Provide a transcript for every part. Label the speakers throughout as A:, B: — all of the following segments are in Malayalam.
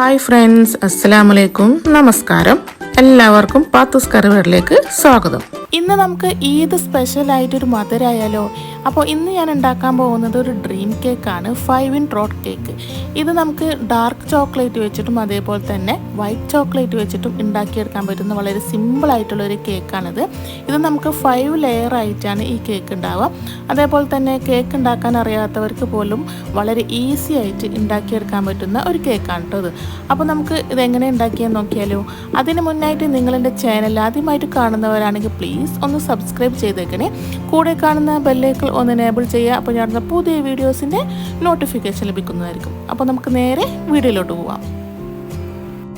A: ഹായ് ഫ്രണ്ട്സ് അസ്സലാമു അലൈക്കും നമസ്കാരം എല്ലാവർക്കും പാത്തുസ് കറിവേറിലേക്ക് സ്വാഗതം ഇന്ന് നമുക്ക് ഈദ് സ്പെഷ്യൽ ആയിട്ടൊരു മധുരമായാലോ അപ്പോൾ ഇന്ന് ഞാൻ ഉണ്ടാക്കാൻ പോകുന്നത് ഒരു ഡ്രീം കേക്കാണ് ഫൈവ് ഇൻ റോഡ് കേക്ക്. ഇത് നമുക്ക് ഡാർക്ക് ചോക്ലേറ്റ് വെച്ചിട്ടും അതേപോലെ തന്നെ വൈറ്റ് ചോക്ലേറ്റ് വെച്ചിട്ടും ഉണ്ടാക്കിയെടുക്കാൻ പറ്റുന്ന വളരെ ഒരു കേക്കാണിത്. ഇത് നമുക്ക് ഫൈവ് ലെയർ ആയിട്ടാണ് ഈ കേക്ക് ഉണ്ടാവുക. അതേപോലെ തന്നെ കേക്ക് ഉണ്ടാക്കാൻ അറിയാത്തവർക്ക് പോലും വളരെ ഈസി ആയിട്ട് ഉണ്ടാക്കിയെടുക്കാൻ പറ്റുന്ന ഒരു കേക്കാണ് കേട്ടോ ഇത്. അപ്പോൾ നമുക്ക് ഇതെങ്ങനെ ഉണ്ടാക്കിയെന്ന് നോക്കിയാലോ? അതിന് മുന്നായിട്ട് നിങ്ങളെന്റെ ചാനൽ ആദ്യമായിട്ട് കാണുന്നവരാണെങ്കിൽ പ്ലീസ് ഒന്ന് സബ്സ്ക്രൈബ് ചെയ്തേക്കണേ. കൂടെ കാണുന്ന ബെല്ലേക്കൾ ഒന്ന് എനേബിൾ ചെയ്യുക അപ്പോൾ ഞാൻ പുതിയ വീഡിയോസിന്റെ നോട്ടിഫിക്കേഷൻ ലഭിക്കുന്നതായിരിക്കും. അപ്പോൾ നമുക്ക് നേരെ വീഡിയോയിലോട്ട് പോവാം.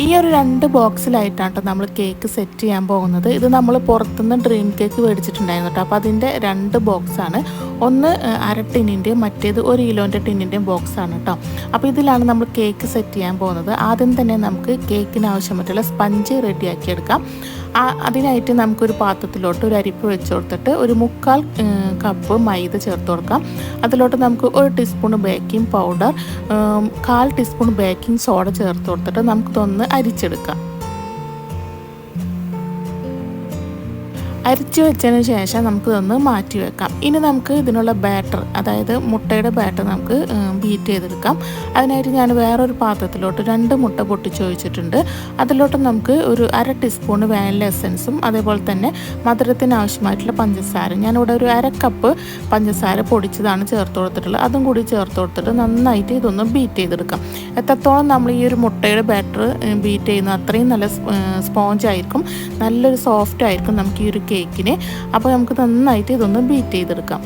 A: ഈ ഒരു രണ്ട് ബോക്സിലായിട്ടാണ് നമ്മൾ കേക്ക് സെറ്റ് ചെയ്യാൻ പോകുന്നത്. ഇത് നമ്മൾ പുറത്തുനിന്ന് ഡ്രീം കേക്ക് മേടിച്ചിട്ടുണ്ടായിരുന്നു കേട്ടോ അപ്പോൾ അതിന്റെ രണ്ട് ബോക്സാണ്. ഒന്ന് അര ടിന്നിന്റെയും മറ്റേത് ഒരു കിലോന്റെ ടിന്നിന്റെയും ബോക്സാണ് കേട്ടോ അപ്പോൾ ഇതിലാണ് നമ്മൾ കേക്ക് സെറ്റ് ചെയ്യാൻ പോകുന്നത്. ആദ്യം തന്നെ നമുക്ക് കേക്കിന് ആവശ്യമായിട്ടുള്ള സ്പഞ്ച് റെഡിയാക്കിയെടുക്കാം അതിനായിട്ട് നമുക്കൊരു പാത്രത്തിലോട്ട് ഒരു അരിപ്പ് വെച്ച് കൊടുത്തിട്ട് ഒരു മുക്കാൽ കപ്പ് മൈദ ചേർത്ത് കൊടുക്കാം. അതിലോട്ട് നമുക്ക് ഒരു ടീസ്പൂൺ ബേക്കിംഗ് പൗഡർ കാൽ ടീസ്പൂൺ ബേക്കിംഗ് സോഡ ചേർത്ത് കൊടുത്തിട്ട് നമുക്കിതൊന്ന് അരിച്ചെടുക്കാം. അരിച്ചു വെച്ചതിന് ശേഷം നമുക്കിതൊന്ന് മാറ്റി വെക്കാം. ഇനി നമുക്ക് ഇതിനുള്ള ബാറ്റർ അതായത് മുട്ടയുടെ ബാറ്റർ നമുക്ക് ബീറ്റ് ചെയ്തെടുക്കാം. അതിനായിട്ട് ഞാൻ വേറൊരു പാത്രത്തിലോട്ട് രണ്ട് മുട്ട പൊട്ടിച്ച് ഒഴിച്ചിട്ടുണ്ട്. അതിലോട്ട് നമുക്ക് ഒരു അര ടീസ്പൂൺ വാനില എസൻസും അതേപോലെ തന്നെ മധുരത്തിന് ആവശ്യമായിട്ടുള്ള പഞ്ചസാര ഞാനിവിടെ ഒരു അര കപ്പ് പഞ്ചസാര പൊടിച്ചതാണ് ചേർത്ത് കൊടുത്തിട്ടുള്ളത്. അതും കൂടി ചേർത്ത് കൊടുത്തിട്ട് നന്നായിട്ട് ഇതൊന്ന് ബീറ്റ് ചെയ്തെടുക്കാം. എത്രത്തോളം നമ്മൾ ഈ ഒരു മുട്ടയുടെ ബാറ്റർ ബീറ്റ് ചെയ്യുന്ന അത്രയും നല്ല സ്പോഞ്ച് ആയിരിക്കും. നല്ലൊരു സോഫ്റ്റ് ആയിരിക്കും നമുക്ക് ഈ ഒരു കേക്കിന്. അപ്പോൾ നമുക്ക് നന്നായിട്ട് ഇതൊന്ന് ബീറ്റ് ചെയ്തെടുക്കാം.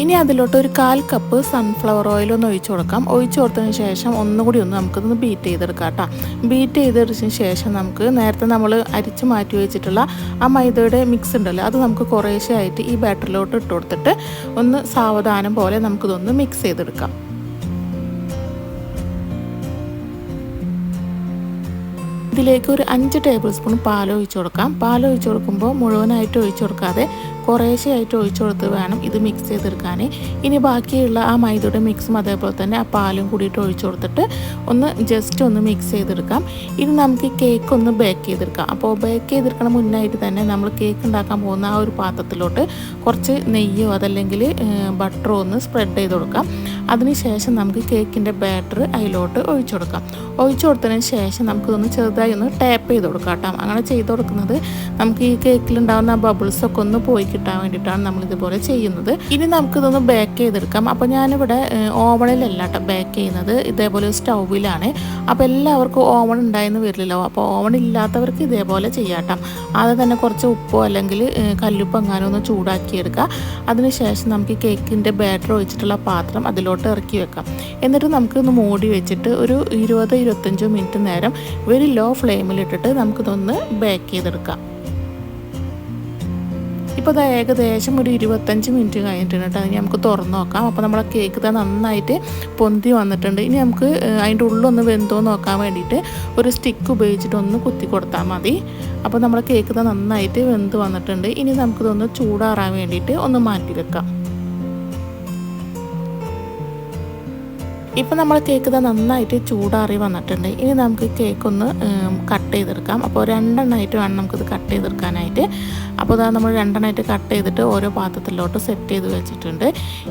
A: ഇനി അതിലോട്ട് ഒരു കാൽ കപ്പ് സൺഫ്ലവർ ഓയിൽ ഒന്ന് ഒഴിച്ചു കൊടുക്കാം. ഒഴിച്ചു കൊടുത്തതിന് ശേഷം ഒന്നുകൂടി ഒന്ന് നമുക്കിതൊന്ന് ബീറ്റ് ചെയ്തെടുക്കാം കേട്ടോ. ബീറ്റ് ചെയ്തെടുത്തതിന് ശേഷം നമുക്ക് നേരത്തെ നമ്മൾ അരിച്ച് മാറ്റി വെച്ചിട്ടുള്ള ആ മൈദയുടെ മിക്സ് ഉണ്ടല്ലോ അത് നമുക്ക് കുറേശ്ശെ ആയിട്ട് ഈ ബാറ്ററിലോട്ട് ഇട്ട് കൊടുത്തിട്ട് ഒന്ന് സാവധാനം പോലെ നമുക്കിതൊന്ന് മിക്സ് ചെയ്തെടുക്കാം. ഇതിലേക്ക് ഒരു അഞ്ച് ടേബിൾ സ്പൂൺ പാൽ ഒഴിച്ചു കൊടുക്കാം. പാൽ ഒഴിച്ചു കൊടുക്കുമ്പോൾ മുഴുവനായിട്ട് ഒഴിച്ചു കൊടുക്കാതെ കുറേശ്ശെ ആയിട്ട് ഒഴിച്ചു കൊടുത്ത് വേണം ഇത് മിക്സ് ചെയ്തെടുക്കാൻ ഇനി ബാക്കിയുള്ള ആ മൈദയുടെ മിക്സും അതേപോലെ തന്നെ ആ പാലും കൂടിയിട്ട് ഒഴിച്ചു കൊടുത്തിട്ട് ഒന്ന് ജസ്റ്റ് ഒന്ന് മിക്സ് ചെയ്തെടുക്കാം. ഇനി നമുക്ക് കേക്ക് ഒന്ന് ബേക്ക് ചെയ്തെടുക്കാം. അപ്പോൾ ബേക്ക് ചെയ്തെടുക്കണ മുന്നായിട്ട് തന്നെ നമ്മൾ കേക്ക് ഉണ്ടാക്കാൻ പോകുന്ന ആ ഒരു പാത്രത്തിലോട്ട് കുറച്ച് നെയ്യോ അതല്ലെങ്കിൽ ബട്ടറോ ഒന്ന് സ്പ്രെഡ് ചെയ്ത് കൊടുക്കാം. അതിനുശേഷം നമുക്ക് കേക്കിന്റെ ബാറ്റർ അതിലോട്ട് ഒഴിച്ചു കൊടുക്കാം. ഒഴിച്ചു കൊടുത്തതിന് ശേഷം നമുക്കിതൊന്ന് ചെറുതായി ഒന്ന് ടാപ്പ് ചെയ്ത് കൊടുക്കാം കേട്ടോ. അങ്ങനെ ചെയ്ത് കൊടുക്കുന്നത് നമുക്ക് ഈ കേക്കിലുണ്ടാകുന്ന ബബിൾസ് ഒക്കെ ഒന്ന് പോയി കിട്ടാൻ വേണ്ടിയിട്ടാണ് നമ്മൾ ഇതുപോലെ ചെയ്യുന്നത്. ഇനി നമുക്കിതൊന്ന് ബേക്ക് ചെയ്തെടുക്കാം. അപ്പോൾ ഞാനിവിടെ ഓവണിലല്ല കേട്ടോ ബേക്ക് ചെയ്യുന്നത്. ഇതേപോലെ സ്റ്റൗവിലാണ്. അപ്പോൾ എല്ലാവർക്കും ഓവൺ ഉണ്ടായെന്ന് വരില്ലല്ലോ. അപ്പോൾ ഓവൺ ഇല്ലാത്തവർക്ക് ഇതേപോലെ ചെയ്യാട്ടോ ആദ്യം തന്നെ കുറച്ച് ഉപ്പോ അല്ലെങ്കിൽ കല്ലുപ്പ് എങ്ങാനും ഒന്ന് ചൂടാക്കിയെടുക്കുക അതിനുശേഷം നമുക്ക് കേക്കിന്റെ ബാറ്റർ ഒഴിച്ചിട്ടുള്ള പാത്രം അതിലോട്ട് ഇറക്കി വെക്കാം. എന്നിട്ട് നമുക്കൊന്ന് മൂടി വെച്ചിട്ട് ഒരു ഇരുപത് ഇരുപത്തഞ്ചോ മിനിറ്റ് നേരം വെരി ലോ ഫ്ലെയിമിലിട്ടിട്ട് നമുക്കിതൊന്ന് ബേക്ക് ചെയ്തെടുക്കാം. ഇപ്പോൾ അത് ഏകദേശം ഒരു ഇരുപത്തഞ്ച് മിനിറ്റ് കഴിഞ്ഞിട്ടുണ്ട് കേട്ടോ. ഇനി നമുക്ക് തുറന്ന് നോക്കാം. അപ്പോൾ നമ്മളെ കേക്ക് ഇതാ നന്നായിട്ട് പൊന്തി വന്നിട്ടുണ്ട്. ഇനി നമുക്ക് അതിന്റെ ഉള്ളൊന്ന് വെന്തോ നോക്കാൻ വേണ്ടിയിട്ട് ഒരു സ്റ്റിക്ക് ഉപയോഗിച്ചിട്ട് ഒന്ന് കുത്തി കൊടുത്താൽ മതി. അപ്പോൾ നമ്മളെ കേക്ക് ഇതാ നന്നായിട്ട് വെന്ത് വന്നിട്ടുണ്ട്. ഇനി നമുക്കിതൊന്ന് ചൂടാറാൻ വേണ്ടിയിട്ട് ഒന്ന് മാറ്റി വെക്കാം. ഇപ്പം നമ്മൾ കേക്ക് നന്നായിട്ട് ചൂടാറി വന്നിട്ടുണ്ട്. ഇനി നമുക്ക് കേക്ക് ഒന്ന് കട്ട് ചെയ്തെടുക്കാം. അപ്പോൾ രണ്ടെണ്ണമായിട്ട് വേണം നമുക്കിത് കട്ട് ചെയ്തെടുക്കാനായിട്ട്. അപ്പോൾ ഇതാ നമ്മൾ രണ്ടെണ്ണമായിട്ട് കട്ട് ചെയ്തിട്ട് ഓരോ പാത്രത്തിലോട്ട് സെറ്റ് ചെയ്ത് വെച്ചിട്ടുണ്ട്.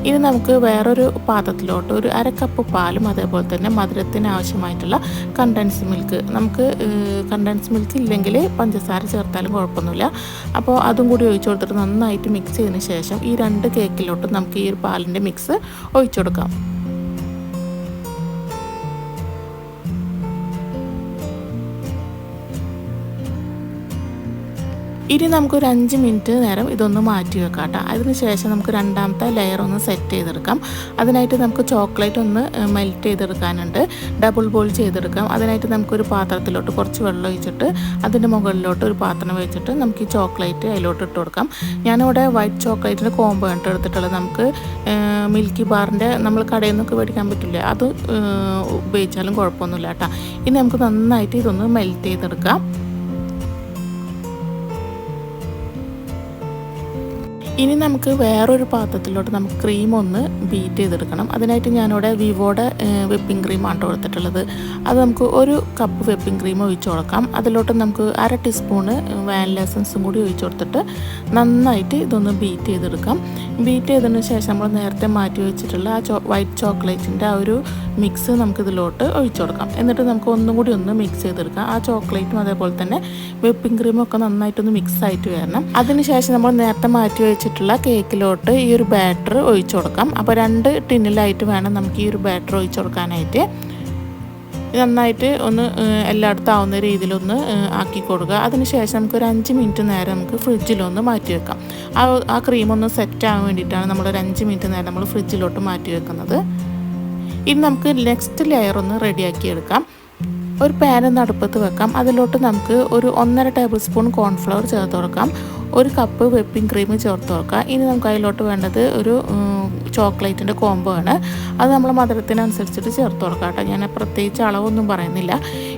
A: ഇനി നമുക്ക് വേറൊരു പാത്രത്തിലോട്ട് ഒരു അര കപ്പ് പാലും അതേപോലെ തന്നെ മധുരത്തിന് ആവശ്യമായിട്ടുള്ള കണ്ടൻസ് മിൽക്ക് നമുക്ക് കണ്ടൻസ് മിൽക്ക് ഇല്ലെങ്കിൽ പഞ്ചസാര ചേർത്താലും കുഴപ്പമൊന്നുമില്ല. അപ്പോൾ അതും കൂടി ഒഴിച്ചു കൊടുത്തിട്ട് നന്നായിട്ട് മിക്സ് ചെയ്തതിന് ശേഷം ഈ രണ്ട് കേക്കിലോട്ട് നമുക്ക് ഈ ഒരു പാലിന്റെ മിക്സ് ഒഴിച്ചു കൊടുക്കാം. ഇനി നമുക്കൊരു അഞ്ച് മിനിറ്റ് നേരം ഇതൊന്ന് മാറ്റി വെക്കാം കേട്ടോ അതിന് ശേഷം നമുക്ക് രണ്ടാമത്തെ ലെയർ ഒന്ന് സെറ്റ് ചെയ്തെടുക്കാം. അതിനായിട്ട് നമുക്ക് ചോക്ലേറ്റ് ഒന്ന് മെൽറ്റ് ചെയ്തെടുക്കാനുണ്ട്. ഡബിൾ ബോൾ ചെയ്തെടുക്കാം. അതിനായിട്ട് നമുക്കൊരു പാത്രത്തിലോട്ട് കുറച്ച് വെള്ളം ഒഴിച്ചിട്ട് അതിന്റെ മുകളിലോട്ട് ഒരു പാത്രം വെച്ചിട്ട് നമുക്ക് ഈ ചോക്ലേറ്റ് അതിലോട്ട് ഇട്ട് കൊടുക്കാം. ഞാനിവിടെ വൈറ്റ് ചോക്ലേറ്റിന്റെ കോമ്പോ ആണ് എടുത്തിട്ടുള്ളത്. നമുക്ക് മിൽക്കി ബാറിന്റെ നമ്മൾ കടയിൽ നിന്നൊക്കെ മേടിക്കാൻ പറ്റില്ല? അത് ഉപയോഗിച്ചാലും കുഴപ്പമൊന്നുമില്ല കേട്ടോ. ഇനി നമുക്ക് നന്നായിട്ട് ഇതൊന്ന് മെൽറ്റ് ചെയ്തെടുക്കാം. ഇനി നമുക്ക് വേറൊരു പാത്രത്തിലോട്ട് നമുക്ക് ക്രീം ഒന്ന് ബീറ്റ് ചെയ്തെടുക്കണം. അതിനായിട്ട് ഞാനിവിടെ വിവോയുടെ വെപ്പിംഗ് ക്രീമാണ് കൊടുത്തിട്ടുള്ളത് അത് നമുക്ക് ഒരു കപ്പ് വെപ്പിംഗ് ക്രീം ഒഴിച്ചു കൊടുക്കാം. അതിലോട്ട് നമുക്ക് അര ടീസ്പൂണ് വാനില എസൻസും കൂടി ഒഴിച്ചു കൊടുത്തിട്ട് നന്നായിട്ട് ഇതൊന്ന് ബീറ്റ് ചെയ്തെടുക്കാം. ബീറ്റ് ചെയ്തതിന് ശേഷം നമ്മൾ നേരത്തെ മാറ്റി വെച്ചിട്ടുള്ള ആ വൈറ്റ് ചോക്ലേറ്റിന്റെ ആ ഒരു മിക്സ് നമുക്ക് ഇതിലോട്ട് ഒഴിച്ചു കൊടുക്കാം. എന്നിട്ട് നമുക്ക് ഒന്നും കൂടി ഒന്ന് മിക്സ് ചെയ്തെടുക്കാം. ആ ചോക്ലേറ്റും അതേപോലെ തന്നെ വെപ്പിംഗ് ക്രീമും ഒക്കെ നന്നായിട്ടൊന്ന് മിക്സ് ആയിട്ട് വരണം. അതിനുശേഷം നമ്മൾ നേരത്തെ മാറ്റി വെച്ചിട്ടുള്ള കേക്കിലോട്ട് ഈ ഒരു ബാറ്റർ ഒഴിച്ചു കൊടുക്കാം. അപ്പോൾ രണ്ട് ടിന്നിലായിട്ട് വേണം നമുക്ക് ഈ ഒരു ബാറ്റർ ഒഴിച്ചു കൊടുക്കാനായിട്ട്. നന്നായിട്ട് ഒന്ന് എല്ലായിടത്തും ആവുന്ന രീതിയിലൊന്ന് ആക്കി കൊടുക്കുക. അതിനുശേഷം നമുക്ക് ഒരു അഞ്ച് മിനിറ്റ് നേരം നമുക്ക് ഫ്രിഡ്ജിലൊന്ന് മാറ്റി വെക്കാം. ആ ആ ക്രീം ഒന്ന് സെറ്റ് ആവാൻ വേണ്ടിയിട്ടാണ് നമ്മൾ ഒരു അഞ്ച് മിനിറ്റ് നേരം നമ്മൾ ഫ്രിഡ്ജിലോട്ട് മാറ്റി വെക്കുന്നത്. ഇനി നമുക്ക് നെക്സ്റ്റ് ലെയർ ഒന്ന് റെഡിയാക്കി എടുക്കാം. ഒരു പാൻ അടുപ്പത്ത് വെക്കാം. അതിലോട്ട് നമുക്ക് ഒരു ഒന്നര ടേബിൾ സ്പൂൺ കോൺഫ്ലവർ ചേർത്ത് കൊടുക്കാം. ഒരു കപ്പ് വെപ്പിംഗ് ക്രീം ചേർത്ത് കൊടുക്കാം. ഇനി നമുക്ക് അതിലോട്ട് വേണ്ടത് ഒരു ചോക്ലേറ്റിന്റെ കോംബോ ആണ്. അത് നമ്മൾ മധുരത്തിനനുസരിച്ചിട്ട് ചേർത്ത് കൊടുക്കാം കേട്ടോ. ഞാൻ പ്രത്യേകിച്ച് അളവൊന്നും പറയുന്നില്ല.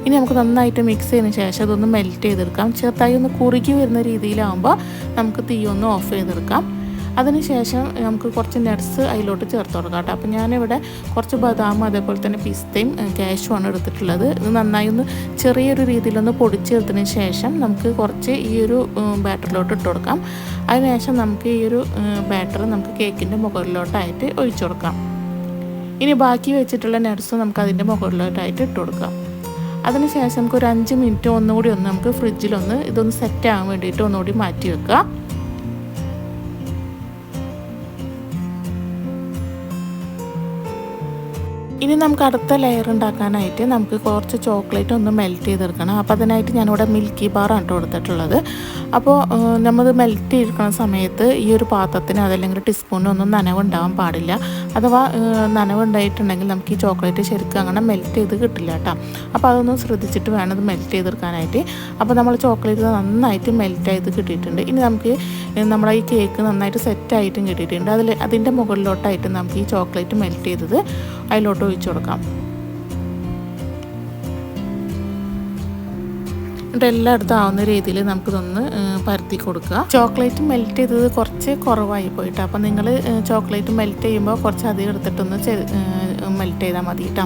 A: ഇനി നമുക്ക് നന്നായിട്ട് മിക്സ് ചെയ്തതിന് ശേഷം അതൊന്ന് മെൽറ്റ് ചെയ്തെടുക്കാം. ചെറുതായി ഒന്ന് കുറുകി വരുന്ന രീതിയിലാകുമ്പോൾ നമുക്ക് തീ ഒന്ന് ഓഫ് ചെയ്തെടുക്കാം. അതിനുശേഷം നമുക്ക് കുറച്ച് നട്ട്സ് അതിലോട്ട് ചേർത്ത് കൊടുക്കാം കേട്ടോ. അപ്പോൾ ഞാനിവിടെ കുറച്ച് ബദാം അതേപോലെ തന്നെ പിസ്തയും ആണ് എടുത്തിട്ടുള്ളത്. ഇത് നന്നായി ഒന്ന് ചെറിയൊരു രീതിയിലൊന്ന് പൊടിച്ചെടുത്തതിന് ശേഷം നമുക്ക് കുറച്ച് ഈ ഒരു ബാറ്ററിലോട്ട് ഇട്ട് കൊടുക്കാം. അതിനുശേഷം നമുക്ക് ഈ ഒരു ബാറ്റർ നമുക്ക് കേക്കിന്റെ മുകളിലോട്ടായിട്ട് ഒഴിച്ചു കൊടുക്കാം. ഇനി ബാക്കി വെച്ചിട്ടുള്ള നട്ട്സ് നമുക്ക് അതിന്റെ മുകളിലോട്ടായിട്ട് ഇട്ട് കൊടുക്കാം. അതിനുശേഷം നമുക്ക് ഒരു അഞ്ച് മിനിറ്റ് ഒന്നുകൂടി ഒന്ന് നമുക്ക് ഫ്രിഡ്ജിലൊന്ന് ഇതൊന്ന് സെറ്റ് ആകാൻ വേണ്ടിയിട്ട് ഒന്നുകൂടി മാറ്റി വെക്കുക. ഇനി നമുക്ക് അടുത്ത ലെയർ ഉണ്ടാക്കാനായിട്ട് നമുക്ക് കുറച്ച് ചോക്ലേറ്റ് ഒന്ന് മെൽറ്റ് ചെയ്തെടുക്കണം. അപ്പോൾ അതിനായിട്ട് ഞാനിവിടെ മിൽക്കി ബാറാണ് കൊടുത്തിട്ടുള്ളത് അപ്പോൾ നമ്മൾ മെൽറ്റ് ചെയ്തിരിക്കുന്ന സമയത്ത് ഈ ഒരു പാത്രത്തിന് അതല്ലെങ്കിൽ ടീസ്പൂണിന് ഒന്നും നനവുണ്ടാവാൻ പാടില്ല. അഥവാ നനവുണ്ടായിട്ടുണ്ടെങ്കിൽ നമുക്ക് ഈ ചോക്ലേറ്റ് ശരിക്കും അങ്ങനെ മെൽറ്റ് ചെയ്ത് കിട്ടില്ല കേട്ടോ അപ്പോൾ അതൊന്നും ശ്രദ്ധിച്ചിട്ട് വേണം ഇത് മെൽറ്റ് ചെയ്തെടുക്കാനായിട്ട്. അപ്പോൾ നമ്മൾ ചോക്ലേറ്റ് നന്നായിട്ട് മെൽറ്റ് ചെയ്ത് കിട്ടിയിട്ടുണ്ട്. ഇനി നമുക്ക് നമ്മളെ ഈ കേക്ക് നന്നായിട്ട് സെറ്റായിട്ടും കിട്ടിയിട്ടുണ്ട്. അതിൽ അതിന്റെ മുകളിലോട്ടായിട്ട് നമുക്ക് ഈ ചോക്ലേറ്റ് മെൽറ്റ് ചെയ്തത് അതിലോട്ട് ഒഴിച്ചു കൊടുക്കാം. എന്നിട്ട് എല്ലായിടത്തും ആവുന്ന രീതിയിൽ നമുക്കിതൊന്ന് പരത്തി കൊടുക്കുക. ചോക്ലേറ്റ് മെൽറ്റ് ചെയ്തത് കുറച്ച് കുറവായി പോയിട്ട്. അപ്പോൾ നിങ്ങൾ ചോക്ലേറ്റ് മെൽറ്റ് ചെയ്യുമ്പോൾ കുറച്ച് അധികം എടുത്തിട്ടൊന്ന് മെൽറ്റ് ചെയ്താൽ മതി കേട്ടോ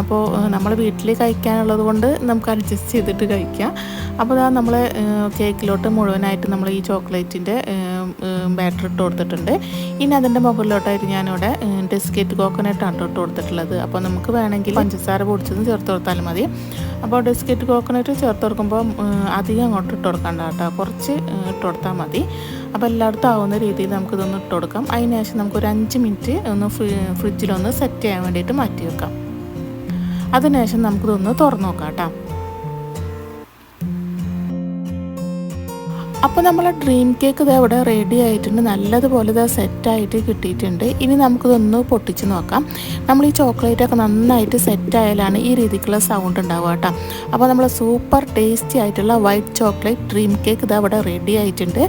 A: അപ്പോൾ നമ്മൾ വീട്ടിൽ കഴിക്കാനുള്ളത് കൊണ്ട് നമുക്ക് അഡ്ജസ്റ്റ് ചെയ്തിട്ട് കഴിക്കാം. അപ്പോൾ അതാ നമ്മൾ കേക്കിലോട്ട് മുഴുവനായിട്ട് നമ്മൾ ഈ ചോക്ലേറ്റിന്റെ ബാറ്റർ ഇട്ട് കൊടുത്തിട്ടുണ്ട്. ഇനി അതിന്റെ മുകളിലോട്ടായിട്ട് ഞാനിവിടെ ബിസ്ക്കറ്റ് കോക്കനട്ടാണ് ഇട്ട് കൊടുത്തിട്ടുള്ളത്. അപ്പോൾ നമുക്ക് വേണമെങ്കിൽ പഞ്ചസാര പൊടിച്ചതും ചേർത്ത് കൊടുത്താലും മതി. അപ്പോൾ ബിസ്ക്കറ്റ് കോക്കനട്ട് ചേർത്ത് കൊടുക്കുമ്പോൾ അധികം അങ്ങോട്ട് ഇട്ട് കൊടുക്കണ്ട കേട്ടോ. കുറച്ച് ഇട്ട് കൊടുത്താൽ മതി. അപ്പോൾ എല്ലായിടത്തും ആവുന്ന രീതിയിൽ നമുക്കിതൊന്ന് ഇട്ട് കൊടുക്കാം. ശേഷം നമുക്കൊരു അഞ്ച് മിനിറ്റ് ഒന്ന് ഫ്രിഡ്ജിലൊന്ന് സെറ്റ് ചെയ്യാൻ വേണ്ടിയിട്ട് മാറ്റി വെക്കാം. അതിനുശേഷം നമുക്കിതൊന്ന് തുറന്നു നോക്കാം കേട്ടോ. അപ്പോൾ നമ്മളെ ഡ്രീം കേക്ക് ഇത് ഇവിടെ റെഡി ആയിട്ടുണ്ട്. നല്ലതുപോലെ ഇത് സെറ്റായിട്ട് കിട്ടിയിട്ടുണ്ട്. ഇനി നമുക്കിതൊന്ന് പൊട്ടിച്ച് നോക്കാം. നമ്മൾ ഈ ചോക്ലേറ്റ് ഒക്കെ നന്നായിട്ട് സെറ്റ് ആയാലാണ് ഈ രീതിക്കുള്ള സൗണ്ട് ഉണ്ടാവുക കേട്ടോ. അപ്പോൾ നമ്മൾ സൂപ്പർ ടേസ്റ്റി ആയിട്ടുള്ള വൈറ്റ് ചോക്ലേറ്റ് ഡ്രീം കേക്ക് ഇത് അവിടെ റെഡി ആയിട്ടുണ്ട്.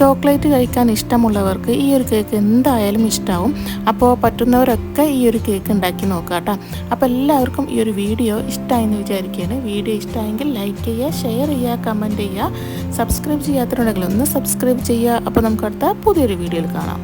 A: ചോക്ലേറ്റ് കഴിക്കാൻ ഇഷ്ടമുള്ളവർക്ക് ഈ ഒരു കേക്ക് എന്തായാലും ഇഷ്ടമാവും അപ്പോൾ പറ്റുന്നവരൊക്കെ ഈ ഒരു കേക്ക് ഉണ്ടാക്കി നോക്കുക കേട്ടോ. അപ്പോൾ എല്ലാവർക്കും ഈ ഒരു വീഡിയോ ഇഷ്ടമായെന്ന് വിചാരിക്കുകയാണ്. വീഡിയോ ഇഷ്ടമായെങ്കിൽ ലൈക്ക് ചെയ്യുക ഷെയർ ചെയ്യുക കമന്റ് ചെയ്യുക. സബ്സ്ക്രൈബ് ചെയ്യാത്തവരുണ്ടെങ്കിൽ ഒന്ന് സബ്സ്ക്രൈബ് ചെയ്യുക. അപ്പോൾ നമുക്ക് അടുത്ത പുതിയൊരു വീഡിയോയിൽ കാണാം.